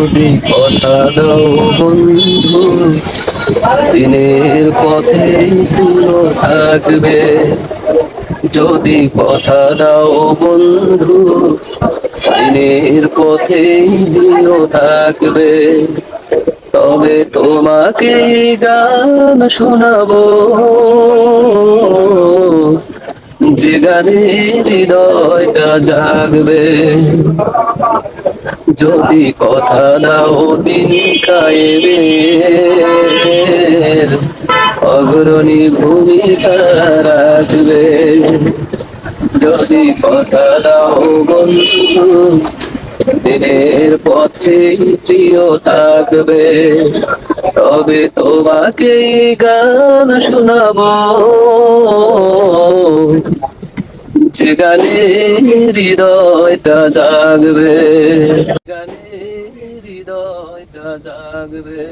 যদি কথা দাও বন্ধু। দিনের পথে তুলো থাকবে। যদি কথা দাও বন্ধু, দিনের পথে দিনও থাকবে। তবে তোমাকে গান শোনাবো। যে গানে হৃদয়টা জাগবে। যদি কথা দাও দিন অগ্রণী ভূমিকা রাখবে। যদি কথা দাও বন্ধু, দিনের পথে প্রিয় থাকবে। তবে তোমাকে গান শোনাবো। যে গানে হৃদয়টা জাগবে। গানে হৃদয়টা জাগবে।